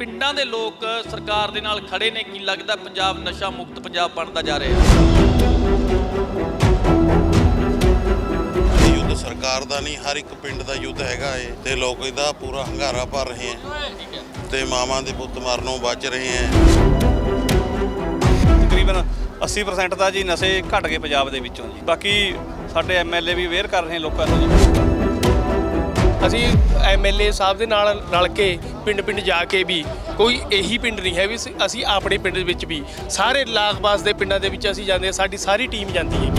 ਪਿੰਡਾਂ ਦੇ ਲੋਕ ਸਰਕਾਰ ਦੇ ਨਾਲ ਖੜੇ ਨੇ ਕੀ ਲੱਗਦਾ ਪੰਜਾਬ ਨਸ਼ਾ ਮੁਕਤ ਪੰਜਾਬ ਬਣਦਾ ਜਾ ਰਿਹਾ? ਹੈ ਇਹ ਯੁੱਧ ਸਰਕਾਰ ਦਾ ਨਹੀਂ ਹਰ ਇੱਕ ਪਿੰਡ ਦਾ ਯੁੱਧ ਹੈਗਾ ਏ ਤੇ ਲੋਕ ਇਹਦਾ ਪੂਰਾ ਹੰਗਾਰਾ ਭਰ ਰਹੇ ਹੈ। ਤੇ ਮਾਵਾਂ ਦੇ ਪੁੱਤ ਮਰਨੋਂ ਬਚ ਰਹੇ ਹੈ। ਤਕਰੀਬਨ 80% ਤਾਂ ਜੀ ਨਸ਼ੇ ਘਟ ਗਏ ਪੰਜਾਬ ਦੇ ਵਿੱਚੋਂ ਜੀ। ਬਾਕੀ ਸਾਡੇ ਐਮਐਲਏ ਵੀ ਅਵੇਅਰ ਕਰ ਰਹੇ ਲੋਕਾਂ ਨੂੰ। ਜੀ ਅਸੀਂ ਐਮਐਲਏ ਸਾਹਿਬ ਦੇ ਨਾਲ ਰਲ ਕੇ ਪਿੰਡ ਪਿੰਡ ਜਾ ਕੇ ਵੀ ਕੋਈ ਇਹੀ ਪਿੰਡ ਨਹੀਂ ਹੈ ਵੀ ਅਸੀਂ- ਅਸੀਂ ਆਪਣੇ ਪਿੰਡ ਦੇ ਵਿੱਚ ਵੀ ਸਾਰੇ ਲਾਗਬਾਸ ਦੇ ਪਿੰਡਾਂ ਦੇ ਵਿੱਚ ਅਸੀਂ ਜਾਂਦੇ ਹਾਂ, ਸਾਡੀ ਸਾਰੀ ਟੀਮ ਜਾਂਦੀ ਹੈ।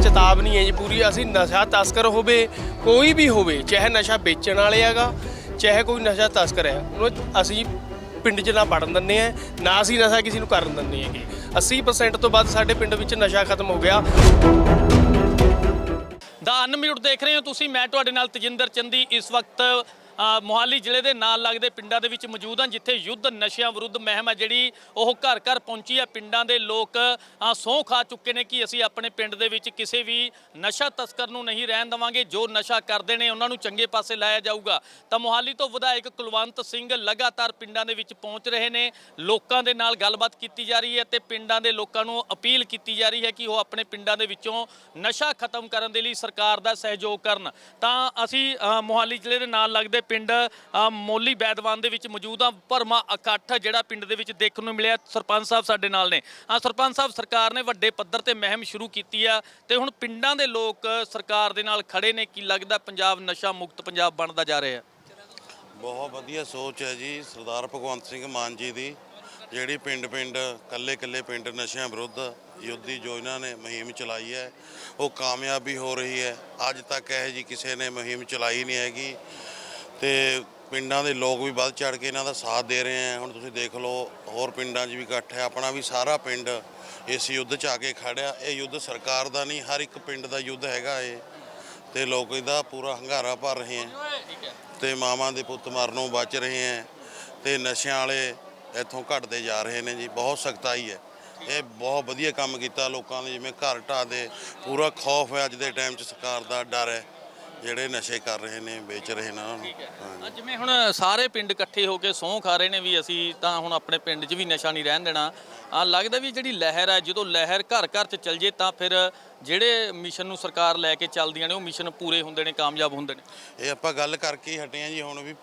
ਚੇਤਾਵਨੀ ਹੈ ਜੀ ਪੂਰੀ, ਅਸੀਂ ਨਸ਼ਾ ਤਸਕਰ ਹੋਵੇ, ਕੋਈ ਵੀ ਹੋਵੇ, ਚਾਹੇ ਨਸ਼ਾ ਵੇਚਣ ਵਾਲੇ ਹੈਗਾ, ਚਾਹੇ ਕੋਈ ਨਸ਼ਾ ਤਸਕਰ ਹੈ, ਉਹ ਅਸੀਂ ਪਿੰਡ 'ਚ ਨਾ ਵੜਨ ਦਿੰਦੇ ਆ ਨਾ ਅਸੀਂ ਨਸ਼ਾ ਕਿਸੇ ਨੂੰ ਕਰਨ ਦਿੰਦੇ ਹੈਗੇ। 80% ਤੋਂ ਵੱਧ ਸਾਡੇ ਪਿੰਡ ਵਿੱਚ ਨਸ਼ਾ ਖਤਮ ਹੋ ਗਿਆ। ਦਾ ਅਨਮਿਊਟ ਦੇਖ ਰਹੇ ਹੋ ਤੁਸੀਂ। ਮੈਂ ਤੁਹਾਡੇ ਨਾਲ ਤਜਿੰਦਰ ਚੰਦੀ ਇਸ ਵਕਤ ਮੋਹਾਲੀ ਜ਼ਿਲ੍ਹੇ ਦੇ ਨਾਲ ਲੱਗਦੇ ਪਿੰਡਾਂ ਦੇ ਵਿੱਚ ਮੌਜੂਦ ਹਾਂ ਜਿੱਥੇ ਯੁੱਧ ਨਸ਼ਿਆਂ ਵਿਰੁੱਧ ਮਹਿਮ ਹੈ ਜਿਹੜੀ ਉਹ ਘਰ ਘਰ ਪਹੁੰਚੀ ਹੈ। ਪਿੰਡਾਂ ਦੇ ਲੋਕ ਅ, ਸਹੁੰ ਖਾ ਚੁੱਕੇ ਨੇ ਕਿ ਅਸੀਂ ਆਪਣੇ ਪਿੰਡ ਦੇ ਵਿੱਚ ਕਿਸੇ ਵੀ ਨਸ਼ਾ ਤਸਕਰ ਨੂੰ ਨਹੀਂ ਰਹਿਣ ਦੇਵਾਂਗੇ। ਜੋ ਨਸ਼ਾ ਕਰਦੇ ਨੇ ਉਹਨਾਂ ਨੂੰ ਚੰਗੇ ਪਾਸੇ ਲਾਇਆ ਜਾਊਗਾ। ਤਾਂ ਮੋਹਾਲੀ ਤੋਂ ਵਿਧਾਇਕ ਕੁਲਵੰਤ ਸਿੰਘ ਲਗਾਤਾਰ ਪਿੰਡਾਂ ਦੇ ਵਿੱਚ ਪਹੁੰਚ ਰਹੇ ਨੇ। ਲੋਕਾਂ ਦੇ ਨਾਲ ਗੱਲਬਾਤ ਕੀਤੀ ਜਾ ਰਹੀ ਹੈ ਤੇ ਪਿੰਡਾਂ ਦੇ ਲੋਕਾਂ ਨੂੰ ਅਪੀਲ ਕੀਤੀ ਜਾ ਰਹੀ ਹੈ ਕਿ ਉਹ ਆਪਣੇ ਪਿੰਡਾਂ ਦੇ ਵਿੱਚੋਂ ਨਸ਼ਾ ਖਤਮ ਕਰਨ ਦੇ ਲਈ ਸਰਕਾਰ ਦਾ ਸਹਿਯੋਗ ਕਰਨ। ਤਾਂ ਅਸੀਂ ਮੋਹਾਲੀ ਜ਼ਿਲ੍ਹੇ ਦੇ ਨਾਲ ਲੱਗਦੇ ਪਿੰਡ ਮੋਲੀ ਬੈਦਵਾਨ ਦੇ ਵਿੱਚ ਮੌਜੂਦ ਹਾਂ ਭਰਮਾ ਇਕੱਠ ਜਿਹੜਾ ਪਿੰਡ ਦੇ ਵਿੱਚ ਦੇਖਣ ਨੂੰ ਮਿਲਿਆ। ਸਰਪੰਚ ਸਾਹਿਬ ਸਾਡੇ ਨਾਲ ਨੇ। ਆ ਸਰਪੰਚ ਸਾਹਿਬ, ਸਰਕਾਰ ਨੇ ਵੱਡੇ ਪੱਧਰ ਤੇ ਮੁਹਿੰਮ ਸ਼ੁਰੂ ਕੀਤੀ ਆ ਤੇ ਹੁਣ ਪਿੰਡਾਂ ਦੇ ਲੋਕ ਸਰਕਾਰ ਦੇ ਨਾਲ ਖੜੇ ਨੇ। ਕੀ ਲੱਗਦਾ ਪੰਜਾਬ ਨਸ਼ਾ ਮੁਕਤ ਪੰਜਾਬ ਬਣਦਾ ਜਾ ਰਿਹਾ? ਬਹੁਤ ਵਧੀਆ ਸੋਚ ਹੈ ਜੀ। ਸਰਦਾਰ ਭਗਵੰਤ ਸਿੰਘ ਮਾਨ ਜੀ ਦੀ, ਜਿਹੜੀ ਪਿੰਡ ਪਿੰਡ ਕੱਲੇ ਕੱਲੇ ਪਿੰਡ ਨਸ਼ਿਆਂ ਵਿਰੁੱਧ ਯੁੱਧੀ ਯੋਜਨਾ ਨੇ ਮੁਹਿੰਮ ਚਲਾਈ ਹੈ, ਉਹ ਕਾਮਯਾਬੀ ਹੋ ਰਹੀ ਹੈ। ਅੱਜ ਤੱਕ ਇਹ ਜੀ ਕਿਸੇ ਨੇ ਮੁਹਿੰਮ ਚਲਾਈ ਨਹੀਂ ਹੈਗੀ। ਤੇ ਪਿੰਡਾਂ ਦੇ ਲੋਕ ਵੀ ਵੱਧ ਚੜ ਕੇ ਇਹਨਾਂ ਦਾ ਸਾਥ ਦੇ ਰਹੇ ਹੈ। ਹੁਣ ਤੁਸੀਂ ਦੇਖ ਲਓ, ਹੋਰ ਪਿੰਡਾਂ 'ਚ ਵੀ ਇਕੱਠ ਹੈ। ਆਪਣਾ ਵੀ ਸਾਰਾ ਪਿੰਡ ਇਸ ਯੁੱਧ 'ਚ ਆ ਕੇ ਖੜਿਆ ਇਹ ਯੁੱਧ ਸਰਕਾਰ ਦਾ ਨਹੀਂ, ਹਰ ਇੱਕ ਪਿੰਡ ਦਾ ਯੁੱਧ ਹੈਗਾ ਇਹ। ਤੇ ਲੋਕ ਇਹਦਾ ਪੂਰਾ ਹੰਗਾਰਾ ਭਰ ਰਹੇ ਹੈ। ਤੇ ਮਾਵਾਂ ਦੇ ਪੁੱਤ ਮਰਨੋਂ ਬਚ ਰਹੇ ਹੈ। ਤੇ ਨਸ਼ਿਆਂ ਵਾਲੇ ਇੱਥੋਂ ਘਟਦੇ ਜਾ ਰਹੇ ਨੇ ਜੀ। ਬਹੁਤ ਸਖਤਾਈ ਹੈ। ਇਹ ਬਹੁਤ ਵਧੀਆ ਕੰਮ ਕੀਤਾ ਲੋਕਾਂ ਨੇ। ਜਿਵੇਂ ਘਰ ਢਾਹ ਦੇ ਪੂਰਾ ਖੌਫ ਹੈ ਅੱਜ ਦੇ ਟਾਈਮ 'ਚ ਸਰਕਾਰ ਦਾ, ਡਰ ਹੈ। ਜਿਹੜੇ ਨਸ਼ੇ ਕਰ ਰਹੇ ਨੇ ਵੇਚ ਰਹੇ ਨੇ ਉਹਨਾਂ ਨੂੰ। ਹਾਂ। ਅੱਜ ਜਿਵੇਂ ਹੁਣ ਸਾਰੇ ਪਿੰਡ ਇਕੱਠੇ ਹੋ ਕੇ ਸਹੁੰ ਖਾ ਰਹੇ ਨੇ ਵੀ ਅਸੀਂ ਤਾਂ ਹੁਣ ਆਪਣੇ ਪਿੰਡ 'ਚ ਵੀ ਨਸ਼ਾ ਨਹੀਂ ਰਹਿਣ ਦੇਣਾ। ਆ ਲੱਗਦਾ ਵੀ ਜਿਹੜੀ ਲਹਿਰ ਹੈ ਜਦੋਂ ਲਹਿਰ ਘਰ ਘਰ 'ਚ ਚੱਲ ਜੇ ਤਾਂ ਫਿਰ ਜਿਹੜੇ ਮਿਸ਼ਨ ਨੂੰ ਸਰਕਾਰ ਲੈ ਕੇ ਚੱਲਦੀਆਂ ਨੇ ਉਹ ਮਿਸ਼ਨ ਪੂਰੇ ਹੁੰਦੇ ਨੇ ਕਾਮਯਾਬ ਹੁੰਦੇ ਨੇ। ਇਹ ਆਪਾਂ ਗੱਲ ਕਰਕੇ ਹੀ ਹਟੇ ਆ ਜੀ ਹੁਣ ਵੀ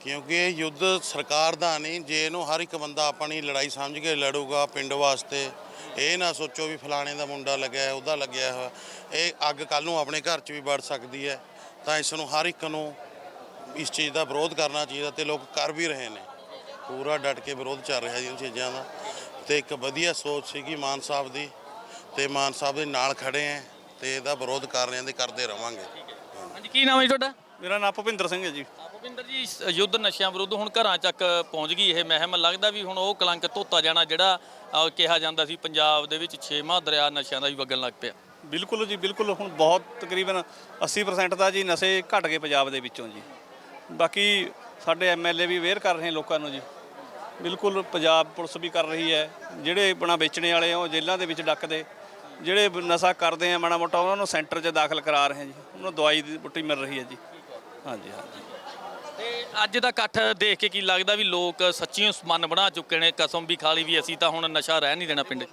ਕਿਉਂਕਿ ਇਹ ਯੁੱਧ ਸਰਕਾਰ ਦਾ ਨਹੀਂ ਜੇ ਇਹਨੂੰ ਹਰ ਇੱਕ ਬੰਦਾ ਆਪਣੀ ਲੜਾਈ ਸਮਝ ਕੇ ਲੜੂਗਾ ਪਿੰਡ ਵਾਸਤੇ ਇਹ ਨਾ ਸੋਚੋ ਵੀ ਫਲਾਣੇ ਦਾ ਮੁੰਡਾ ਲੱਗਿਆ ਉਹਦਾ ਲੱਗਿਆ ਹੋਇਆ। ਇਹ ਅੱਗ ਕੱਲ ਨੂੰ ਆਪਣੇ ਘਰ 'ਚ ਵੀ ਵੜ ਸਕਦੀ ਹੈ। ਤਾਂ ਇਸ ਨੂੰ ਹਰ ਇੱਕ ਨੂੰ ਇਸ ਚੀਜ਼ ਦਾ ਵਿਰੋਧ ਕਰਨਾ ਚਾਹੀਦਾ ਤੇ ਲੋਕ ਕਰ ਵੀ ਰਹੇ ਨੇ। ਪੂਰਾ ਡਟ ਕੇ ਵਿਰੋਧ ਚੱਲ ਰਿਹਾ ਜੀ ਇਹਨਾਂ ਚੀਜ਼ਾਂ ਦਾ। ਤੇ ਇੱਕ ਵਧੀਆ ਸੋਚ ਸੀਗੀ ਮਾਨ ਸਾਹਿਬ ਦੀ ਤੇ ਮਾਨ ਸਾਹਿਬ ਦੇ ਨਾਲ ਖੜੇ ਆ ਤੇ ਇਹਦਾ ਵਿਰੋਧ ਕਰ ਰਹੇ ਹਾਂ ਤੇ ਕਰਦੇ ਰਵਾਂਗੇ। ਹਾਂਜੀ, ਕੀ ਨਾਮ ਹੈ ਜੀ ਤੁਹਾਡਾ? ਮੇਰਾ ਨਾਮ ਭੁਪਿੰਦਰ ਸਿੰਘ ਹੈ ਜੀ। ਭੁਪਿੰਦਰ ਜੀ ਯੁੱਧ ਨਸ਼ਿਆਂ ਵਿਰੁੱਧ ਹੁਣ ਘਰਾਂ ਤੱਕ ਪਹੁੰਚ ਗਈ ਇਹ ਮਹਿਮ। ਲੱਗਦਾ ਵੀ ਹੁਣ ਉਹ ਕਲੰਕ ਧੋਤਾ ਜਾਣਾ ਜਿਹੜਾ ਕਿਹਾ ਜਾਂਦਾ ਸੀ ਪੰਜਾਬ ਦੇ ਵਿੱਚ ਛੇਵਾਂ ਦਰਿਆ ਨਸ਼ਿਆਂ ਦਾ ਵੀ ਵਗਣ ਲੱਗ ਪਿਆ। ਬਿਲਕੁਲ ਜੀ ਬਿਲਕੁਲ ਹੁਣ ਬਹੁਤ ਤਕਰੀਬਨ 80% ਤਾਂ ਜੀ ਨਸ਼ੇ ਘਟ ਗਏ ਪੰਜਾਬ ਦੇ ਵਿੱਚੋਂ ਜੀ। ਬਾਕੀ ਸਾਡੇ ਐਮਐਲਏ ਵੀ ਅਵੇਅਰ ਕਰ ਰਹੇ ਲੋਕਾਂ ਨੂੰ ਜੀ। ਬਿਲਕੁਲ ਪੰਜਾਬ ਪੁਲਿਸ ਵੀ ਕਰ ਰਹੀ ਹੈ। ਜਿਹੜੇ ਬਣਾ ਵੇਚਣੇ ਵਾਲੇ ਆ ਉਹ ਜੇਲ੍ਹਾਂ ਦੇ ਵਿੱਚ ਡੱਕਦੇ। ਜਿਹੜੇ ਨਸ਼ਾ ਕਰਦੇ ਆ ਮਾੜਾ ਮੋਟਾ ਉਹਨਾਂ ਨੂੰ ਸੈਂਟਰ 'ਚ ਦਾਖਲ ਕਰਾ ਰਹੇ ਆ ਜੀ। ਉਹਨਾਂ ਨੂੰ ਦਵਾਈ ਦੀ ਬੁੱਟੀ ਮਿਲ ਰਹੀ ਹੈ ਜੀ। ਹਾਂਜੀ ਹਾਂਜੀ ਤੇ ਅੱਜ ਦਾ ਇਕੱਠ ਦੇਖ ਕੇ ਕੀ ਲੱਗਦਾ ਵੀ ਲੋਕ ਸੱਚੀਓ ਮਨ ਬਣਾ ਚੁੱਕੇ ਨੇ ਕਸਮ ਵੀ ਖਾ ਲਈ ਵੀ ਅਸੀਂ ਤਾਂ ਹੁਣ ਨਸ਼ਾ ਰਹਿ ਨਹੀਂ ਦੇਣਾ ਪਿੰਡ।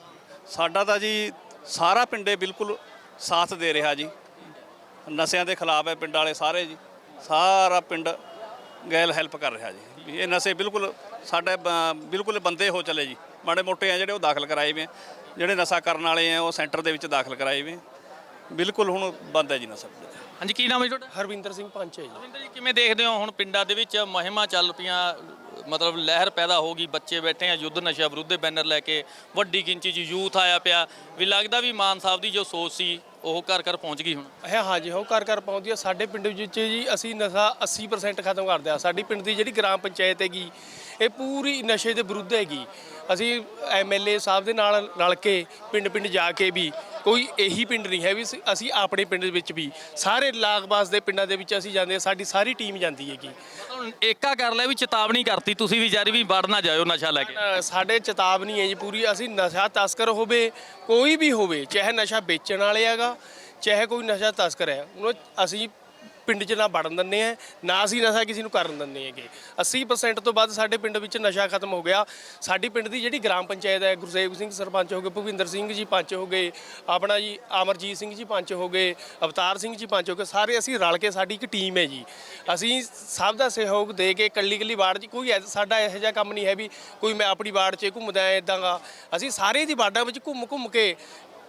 ਸਾਡਾ ਤਾਂ ਜੀ ਸਾਰਾ ਪਿੰਡੇ ਬਿਲਕੁਲ ਸਾਥ ਦੇ ਰਿਹਾ ਜੀ ਨਸ਼ਿਆਂ ਦੇ ਖਿਲਾਫ ਹੈ ਪਿੰਡ ਵਾਲੇ ਸਾਰੇ ਜੀ ਸਾਰਾ ਪਿੰਡ ਗੈਲ ਹੈਲਪ ਕਰ ਰਿਹਾ ਜੀ ਵੀ ਇਹ ਨਸ਼ੇ ਬਿਲਕੁਲ ਸਾਡੇ ਬ- ਬਿਲਕੁਲ ਬੰਦੇ ਹੋ ਚਲੇ ਜੀ ਮਾੜੇ ਮੋਟੇ ਆ ਜਿਹੜੇ ਉਹ ਦਾਖਲ ਕਰਾਏ ਵੇ ਆ। ਜਿਹੜੇ ਨਸ਼ਾ ਕਰਨ ਵਾਲੇ ਆ ਉਹ ਸੈਂਟਰ ਦੇ ਵਿੱਚ ਦਾਖਲ ਕਰਾਏ ਵੇ ਆ। ਬਿਲਕੁਲ ਹੁਣ ਬੰਦ ਹੈ ਜੀ ਨਸ਼ਾ ਹਾਂਜੀ ਕੀ ਨਾਮ ਹੈ ਜੀ ਤੁਹਾਡਾ? ਹਰਵਿੰਦਰ ਸਿੰਘ ਪੰਚ ਹੈ ਜੀ। ਰਵਿੰਦਰ ਜੀ ਕਿਵੇਂ ਦੇਖਦੇ ਹੋ ਹੁਣ ਪਿੰਡਾਂ ਦੇ ਵਿੱਚ ਮਹਿਮਾ ਚੱਲ ਪਈਆਂ? ਮਤਲਬ ਲਹਿਰ ਪੈਦਾ ਹੋ ਗਈ ਬੱਚੇ ਬੈਠੇ ਆ ਯੁੱਧ ਨਸ਼ਾ ਵਿਰੁੱਧ ਦੇ ਬੈਨਰ ਲੈ ਕੇ ਵੱਡੀ ਗਿਣਤੀ 'ਚ ਯੂਥ ਆਇਆ ਪਿਆ। ਵੀ ਲੱਗਦਾ ਵੀ ਮਾਨ ਸਾਹਿਬ ਦੀ ਜੋ ਸੋਚ ਸੀ ਉਹ ਘਰ ਘਰ ਪਹੁੰਚ ਗਈ ਹੁਣ? ਹੈ ਹਾਂਜੀ ਹੋ ਘਰ ਘਰ ਪਹੁੰਚਦੀ ਆ। ਸਾਡੇ ਪਿੰਡ ਵਿੱਚ ਜੀ ਅਸੀਂ ਨਸ਼ਾ 80% ਖਤਮ ਕਰ ਦਿਆ। ਸਾਡੀ ਪਿੰਡ ਦੀ ਜਿਹੜੀ ਗ੍ਰਾਮ ਪੰਚਾਇਤ ਹੈਗੀ ਇਹ ਪੂਰੀ ਨਸ਼ੇ ਦੇ ਵਿਰੁੱਧ ਹੈਗੀ। ਅਸੀਂ ਐਮਐਲਏ ਸਾਹਿਬ ਦੇ ਨਾਲ ਰਲ ਕੇ ਪਿੰਡ ਪਿੰਡ ਜਾ ਕੇ ਵੀ ਕੋਈ ਇਹੀ ਪਿੰਡ ਨਹੀਂ ਹੈ ਵੀ ਅਸੀਂ- ਆਪਣੇ ਪਿੰਡ ਦੇ ਵਿੱਚ ਵੀ। ਸਾਰੇ ਲਾਗਬਾਸ ਦੇ ਪਿੰਡਾਂ ਦੇ ਵਿੱਚ ਅਸੀਂ ਜਾਂਦੇ ਸਾਡੀ ਸਾਰੀ ਟੀਮ ਜਾਂਦੀ ਹੈਗੀ। ਏਕਾ ਕਰ ਲਿਆ ਵੀ ਚੇਤਾਵਨੀ ਕਰਤੀ ਤੁਸੀਂ ਵੀ ਜਾਰੀ ਵੀ ਵੜ ਨਾ ਜਾਇਓ ਨਸ਼ਾ ਲੈ ਕੇ। ਸਾਡੇ ਚੇਤਾਵਨੀ ਹੈ ਜੀ ਪੂਰੀ ਅਸੀਂ ਨਸ਼ਾ ਤਸਕਰ ਹੋਵੇ ਕੋਈ ਵੀ ਹੋਵੇ ਚਾਹੇ ਨਸ਼ਾ ਵੇਚਣ ਵਾਲੇ ਹੈਗਾ ਚਾਹੇ ਕੋਈ ਨਸ਼ਾ ਤਸਕਰ ਹੈ ਉਹਨੂੰ ਅਸੀਂ ਪਿੰਡ 'ਚ ਨਾ ਵੜਨ ਦਿੰਦੇ ਆ, ਨਾ ਅਸੀਂ ਨਸ਼ਾ ਕਿਸੇ ਨੂੰ ਕਰਨ ਦਿੰਦੇ ਹੈਗੇ। 80% ਤੋਂ ਵੱਧ ਸਾਡੇ ਪਿੰਡ ਵਿੱਚ ਨਸ਼ਾ ਖਤਮ ਹੋ ਗਿਆ। ਸਾਡੀ ਪਿੰਡ ਦੀ ਜਿਹੜੀ ਗ੍ਰਾਮ ਪੰਚਾਇਤ ਹੈ ਗੁਰਸੇਵ ਸਿੰਘ ਸਰਪੰਚ ਹੋ ਗਏ, ਭੁਪਿੰਦਰ ਸਿੰਘ ਜੀ ਪੰਚ ਹੋ ਗਏ, ਆਪਣਾ ਜੀ ਅਮਰਜੀਤ ਸਿੰਘ ਜੀ ਪੰਚ ਹੋ ਗਏ, ਅਵਤਾਰ ਸਿੰਘ ਜੀ ਪੰਚ ਹੋ ਗਏ, ਸਾਰੇ ਅਸੀਂ ਰਲ ਕੇ ਸਾਡੀ ਇੱਕ ਟੀਮ ਹੈ ਜੀ। ਅਸੀਂ ਸਭ ਦਾ ਸਹਿਯੋਗ ਦੇ ਕੇ ਕੱਲੀ ਕੱਲੀ ਵਾਰਡ 'ਚ ਕੋਈ ਐ- ਸਾਡਾ ਇਹੋ ਜਿਹਾ ਕੰਮ ਨਹੀਂ ਹੈ ਵੀ ਕੋਈ ਮੈਂ ਆਪਣੀ ਵਾਰਡ 'ਚ ਘੁੰਮਦਾ ਐ ਇਦਾਂਗਾ ਅਸੀਂ ਸਾਰੇ ਦੀ ਵਾਰਡਾਂ ਵਿੱਚ ਘੁੰਮ ਘੁੰਮ ਕੇ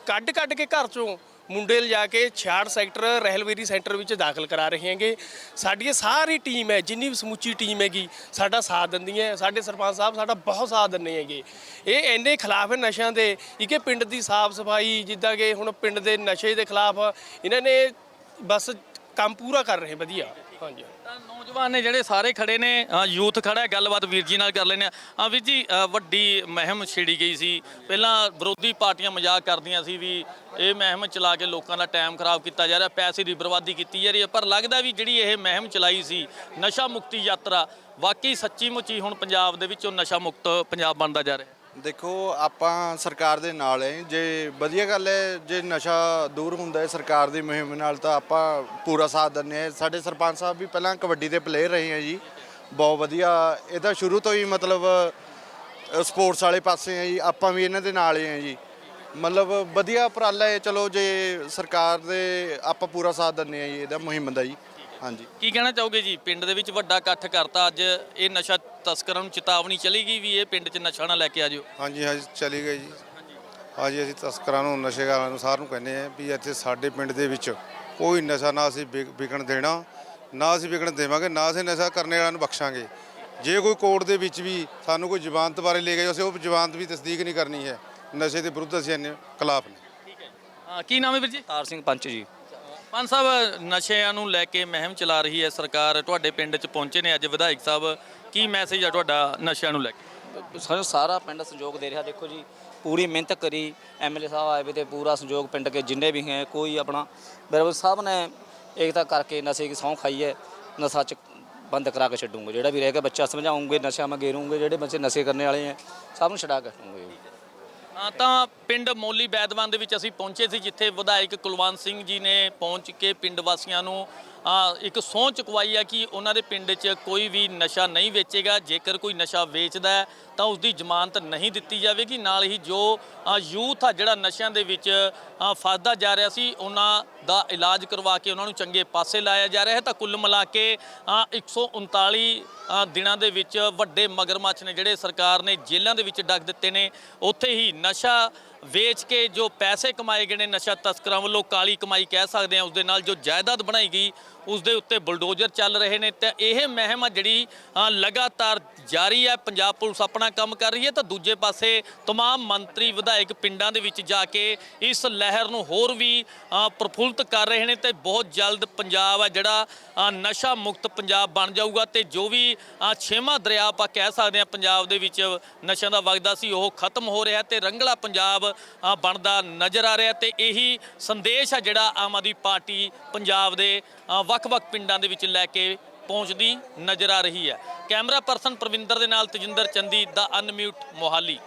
ਕੱਢ ਕੱਢ ਕੇ ਘਰ 'ਚੋਂ ਮੁੰਡੇ ਲਿਜਾ ਕੇ 66 ਸੈਕਟਰ ਰਹਿਲਵੇਰੀ ਸੈਂਟਰ ਵਿੱਚ ਦਾਖਲ ਕਰਾ ਰਹੇ ਹੈਗੇ। ਸਾਡੀ ਇਹ ਸਾਰੀ ਟੀਮ ਹੈ, ਜਿੰਨੀ ਵੀ ਸਮੁੱਚੀ ਟੀਮ ਹੈਗੀ, ਸਾਡਾ ਸਾਥ ਦਿੰਦੀ ਹੈ। ਸਾਡੇ ਸਰਪੰਚ ਸਾਹਿਬ ਸਾਡਾ ਬਹੁਤ ਸਾਥ ਦਿੰਦੇ ਹੈਗੇ। ਇਹ ਇੰਨੇ ਖਿਲਾਫ ਹੈ ਨਸ਼ਿਆਂ ਦੇ ਇਹ ਪਿੰਡ ਦੀ ਸਾਫ਼ ਸਫ਼ਾਈ, ਜਿੱਦਾਂ ਕਿ ਹੁਣ ਪਿੰਡ ਦੇ ਨਸ਼ੇ ਦੇ ਖਿਲਾਫ ਇਹਨਾਂ ਨੇ ਬਸ ਕੰਮ ਪੂਰਾ ਕਰ ਰਹੇ ਵਧੀਆ। ਹਾਂਜੀ। ਤਾਂ ਨੌਜਵਾਨ ਨੇ ਜਿਹੜੇ ਸਾਰੇ ਖੜੇ ਨੇ ਯੂਥ ਖੜਾ ਹੈ ਗੱਲਬਾਤ ਵੀਰ ਜੀ ਨਾਲ ਕਰ ਲੈਂਦੇ ਆ ਆ ਵੀਰ ਜੀ ਅ, ਵੱਡੀ ਮਹਿਮ ਛੇੜੀ ਗਈ ਸੀ। ਪਹਿਲਾਂ ਵਿਰੋਧੀ ਪਾਰਟੀਆਂ ਮਜ਼ਾਕ ਕਰਦੀਆਂ ਸੀ ਵੀ ਇਹ ਮਹਿਮ ਚਲਾ ਕੇ ਲੋਕਾਂ ਦਾ ਟਾਈਮ ਖਰਾਬ ਕੀਤਾ ਜਾ ਰਿਹਾ ਪੈਸੇ ਦੀ ਬਰਬਾਦੀ ਕੀਤੀ ਜਾ ਰਹੀ ਹੈ। ਪਰ ਲੱਗਦਾ ਵੀ ਜਿਹੜੀ ਇਹ ਮਹਿਮ ਚਲਾਈ ਸੀ ਨਸ਼ਾ ਮੁਕਤੀ ਯਾਤਰਾ ਵਾਕਈ ਸੱਚੀ ਮੁੱਚੀ ਹੁਣ ਪੰਜਾਬ ਦੇ ਵਿੱਚੋਂ ਨਸ਼ਾ ਮੁਕਤ ਪੰਜਾਬ ਬਣਦਾ ਜਾ ਰਿਹਾ। ਦੇਖੋ, ਆਪਾਂ ਸਰਕਾਰ ਦੇ ਨਾਲ ਹੈ ਜੇ ਵਧੀਆ ਗੱਲ ਹੈ ਜੇ ਨਸ਼ਾ ਦੂਰ ਹੁੰਦਾ ਹੈ ਸਰਕਾਰ ਦੀ ਮੁਹਿੰਮ ਨਾਲ, ਤਾਂ ਆਪਾਂ ਪੂਰਾ ਸਾਥ ਦਿੰਦੇ ਹਾਂ ਸਾਡੇ ਸਰਪੰਚ ਸਾਹਿਬ ਵੀ ਪਹਿਲਾਂ ਕਬੱਡੀ ਦੇ ਪਲੇਅਰ ਰਹੇ ਆ ਜੀ। ਬਹੁਤ ਵਧੀਆ, ਇਹ ਤਾਂ ਸ਼ੁਰੂ ਤੋਂ ਹੀ ਮਤਲਬ ਸਪੋਰਟਸ ਵਾਲੇ ਪਾਸੇ ਆ ਜੀ, ਆਪਾਂ ਵੀ ਇਹਨਾਂ ਦੇ ਨਾਲ ਹੀ ਆ ਜੀ। ਮਤਲਬ ਵਧੀਆ ਉਪਰਾਲਾ ਹੈ ਚਲੋ ਜੇ ਸਰਕਾਰ ਦੇ ਆਪਾਂ ਪੂਰਾ ਸਾਥ ਦਿੰਦੇ ਆ ਜੀ, ਇਹਦਾ ਮੁਹਿੰਮ ਦਾ ਜੀ। ਹਾਂਜੀ। ਕੀ ਕਹਿਣਾ ਚਾਹੋਗੇ ਜੀ? ਪਿੰਡ ਦੇ ਵਿੱਚ ਵੱਡਾ ਇਕੱਠ ਕਰਤਾ ਅੱਜ ਇਹ ਨਸ਼ਾ ਤਸਕਰਾਂ ਨੂੰ ਚੇਤਾਵਨੀ ਚਲੀ ਗਈ ਵੀ ਇਹ ਪਿੰਡ 'ਚ ਨਸ਼ਾ ਨਾ ਲੈ ਕੇ ਆਜੋ ਹਾਂਜੀ ਹਾਂਜੀ ਚਲੀ ਗਈ ਜੀ। ਹਾਂਜੀ ਅਸੀਂ ਤਸਕਰਾਂ ਨੂੰ ਨਸ਼ੇਗਾਰਾਂ ਨੂੰ ਸਾਰਿਆਂ ਨੂੰ ਕਹਿੰਦੇ ਆ ਵੀ ਇੱਥੇ ਸਾਡੇ ਪਿੰਡ ਦੇ ਵਿੱਚ ਕੋਈ ਨਸ਼ਾ ਨਾ ਅਸੀਂ ਵਿਕ- ਵਿਕਣ ਦੇਣਾ ਨਾ ਅਸੀਂ ਵਿਕਣ ਦੇਵਾਂਗੇ ਨਾ ਅਸੀਂ ਨਸ਼ਾ ਕਰਨ ਵਾਲਿਆਂ ਨੂੰ ਬਖਸ਼ਾਂਗੇ। ਜੇ ਕੋਈ ਕੋਰਟ ਦੇ ਵਿੱਚ ਵੀ ਸਾਨੂੰ ਕੋਈ ਜ਼ਮਾਨਤ ਬਾਰੇ ਲੈ ਕੇ ਅਸੀਂ ਉਹ ਜ਼ਮਾਨਤ ਵੀ ਤਸਦੀਕ ਨਹੀਂ ਕਰਨੀ ਹੈ। ਨਸ਼ੇ ਦੇ ਵਿਰੁੱਧ ਅਸੀਂ ਇੰਨੇ ਖਿਲਾਫ ਨੇ। ਹਾਂ ਕੀ ਨਾਮ ਹੈ ਵੀਰ ਜੀ? ਤਾਰ ਸਿੰਘ ਪੰਚ ਜੀ। ਪੰਜ ਸਾਹਿਬ, ਨਸ਼ਿਆਂ ਨੂੰ ਲੈ ਕੇ ਮਹਿਮ ਚਲਾ ਰਹੀ ਹੈ ਸਰਕਾਰ। ਤੁਹਾਡੇ ਪਿੰਡ 'ਚ ਪਹੁੰਚੇ ਨੇ ਅੱਜ ਵਿਧਾਇਕ ਸਾਹਿਬ। ਕੀ ਮੈਸੇਜ ਆ ਤੁਹਾਡਾ ਨਸ਼ਿਆਂ ਨੂੰ ਲੈ ਕੇ? ਸਾਨੂੰ ਸਾਰਾ ਪਿੰਡ ਸਹਿਯੋਗ ਦੇ ਰਿਹਾ। ਦੇਖੋ ਜੀ, ਪੂਰੀ ਮਿਹਨਤ ਕਰੀ ਐਮਐਲਏ ਸਾਹਿਬ ਆਏ ਵੇ ਤੇ ਪੂਰਾ ਸਹਿਯੋਗ ਪਿੰਡ ਕੇ ਜਿੰਨੇ ਵੀ ਹੈ, ਕੋਈ ਆਪਣਾ ਬਿਰਬਲ ਸਾਹਿਬ ਨੇ ਏਕਤਾ ਕਰਕੇ ਨਸ਼ੇ ਦੀ ਸਹੁੰ ਖਾਈ ਹੈ, ਨਸ਼ਾ ਚ ਬੰਦ ਕਰਾ ਕੇ ਛੱਡੂਗੇ। ਜਿਹੜਾ ਵੀ ਰਹਿ ਗਿਆ, ਬੱਚਾ ਸਮਝਾਉਂਗੇ, ਨਸ਼ਾ ਮੈਂ ਗੇਰੂੰਗੇ, ਜਿਹੜੇ ਬੱਚੇ ਨਸ਼ੇ ਕਰਨੇ ਵਾਲੇ ਹੈ, ਸਭ ਨੂੰ ਛਡਾ ਕੇ ਹਟੂੰਗੇ ਤਾਂ ਪਿੰਡ ਮੋਲੀ ਬੈਦਵਾਨ ਦੇ ਵਿੱਚ ਅਸੀਂ ਪਹੁੰਚੇ ਸੀ, ਜਿੱਥੇ ਵਿਧਾਇਕ ਕੁਲਵੰਤ ਸਿੰਘ ਜੀ ਨੇ ਪਹੁੰਚ ਕੇ ਪਿੰਡ ਵਾਸੀਆਂ ਨੂੰ ਇੱਕ ਸਹੁੰ ਚੁਕਵਾਈ ਹੈ ਕਿ ਉਹਨਾਂ ਦੇ ਪਿੰਡ 'ਚ ਕੋਈ ਵੀ ਨਸ਼ਾ ਨਹੀਂ ਵੇਚੇਗਾ। ਜੇਕਰ ਕੋਈ ਨਸ਼ਾ ਵੇਚਦਾ ਤਾਂ ਉਸ ਦੀ ਜ਼ਮਾਨਤ ਨਹੀਂ ਦਿੱਤੀ ਜਾਵੇਗੀ। ਨਾਲ ਹੀ ਜੋ ਯੂਥ ਆ ਜਿਹੜਾ ਨਸ਼ਿਆਂ ਦੇ ਵਿੱਚ ਫਸਦਾ ਜਾ ਰਿਹਾ ਸੀ, ਉਹਨਾਂ ਦਾ ਇਲਾਜ ਕਰਵਾ ਕੇ ਉਹਨਾਂ ਨੂੰ ਚੰਗੇ ਪਾਸੇ ਲਾਇਆ ਜਾ ਰਿਹਾ ਹੈ ਤਾਂ ਕੁੱਲ ਮਿਲਾ ਕੇ ਆ, 139 ਆ, ਦਿਨਾਂ ਦੇ ਵਿੱਚ ਵੱਡੇ ਮਗਰਮੱਛ ਨੇ ਜਿਹੜੇ ਸਰਕਾਰ ਨੇ ਜੇਲ੍ਹਾਂ ਦੇ ਵਿੱਚ ਡੱਕ ਦਿੱਤੇ ਨੇ ਉੱਥੇ ਹੀ ਨਸ਼ਾ ਵੇਚ ਕੇ ਜੋ ਪੈਸੇ ਕਮਾਏ ਗਏ ਨੇ ਨਸ਼ਾ ਤਸਕਰਾਂ ਵੱਲੋਂ ਕਾਲੀ ਕਮਾਈ ਕਹਿ ਸਕਦੇ ਆ ਉਸ ਦੇ ਨਾਲ ਜੋ ਜਾਇਦਾਦ ਬਣਾਈ ਗਈ ਉਸ ਦੇ ਉੱਤੇ ਬੁਲਡੋਜ਼ਰ ਚੱਲ ਰਹੇ ਨੇ ਤੇ ਇਹ ਮਹਿਮ ਆ ਜਿਹੜੀ ਅ, ਲਗਾਤਾਰ ਜਾਰੀ ਹੈ ਪੰਜਾਬ ਪੁਲਿਸ ਆਪਣਾ ਕੰਮ ਕਰ ਰਹੀ ਹੈ ਤਾਂ ਦੂਜੇ ਪਾਸੇ तमाम ਮੰਤਰੀ ਵਿਧਾਇਕ ਪਿੰਡਾਂ ਦੇ ਵਿੱਚ ਜਾ ਕੇ ਇਸ ਲਹਿਰ ਨੂੰ ਹੋਰ ਵੀ ਅ, ਪ੍ਰਫੁੱਲਤ ਕਰ ਰਹੇ ਨੇ ਤੇ ਬਹੁਤ ਜਲਦ ਪੰਜਾਬ ਹੈ ਜਿਹੜਾ ਨਸ਼ਾ ਮੁਕਤ ਪੰਜਾਬ ਬਣ ਜਾਊਗਾ ਤੇ ਜੋ ਵੀ ਛੇਵਾਂ ਦਰਿਆ ਆਪਾਂ ਕਹਿ ਸਕਦੇ ਹਾਂ ਪੰਜਾਬ ਦੇ ਵਿੱਚ ਨਸ਼ਿਆਂ ਦਾ ਵਗਦਾ ਸੀ, ਉਹ ਖਤਮ ਹੋ ਰਿਹਾ ਤੇ ਰੰਗਲਾ ਪੰਜਾਬ ਬਣਦਾ ਨਜ਼ਰ ਆ ਰਿਹਾ ਤੇ ਇਹੀ ਸੰਦੇਸ਼ ਆ ਜਿਹੜਾ ਆਮ ਆਦਮੀ ਪਾਰਟੀ ਪੰਜਾਬ ਦੇ ਵੱਖ-ਵੱਖ ਪਿੰਡਾਂ ਦੇ ਵਿੱਚ ਲੈ ਕੇ ਪਹੁੰਚਦੀ ਨਜ਼ਰ ਆ ਰਹੀ ਹੈ। ਕੈਮਰਾ ਪਰਸਨ ਪ੍ਰਵਿੰਦਰ ਦੇ ਨਾਲ ਤਜਿੰਦਰ ਚੰਦੀ, ਦਾ ਅਨਮਿਊਟ ਮੋਹਾਲੀ।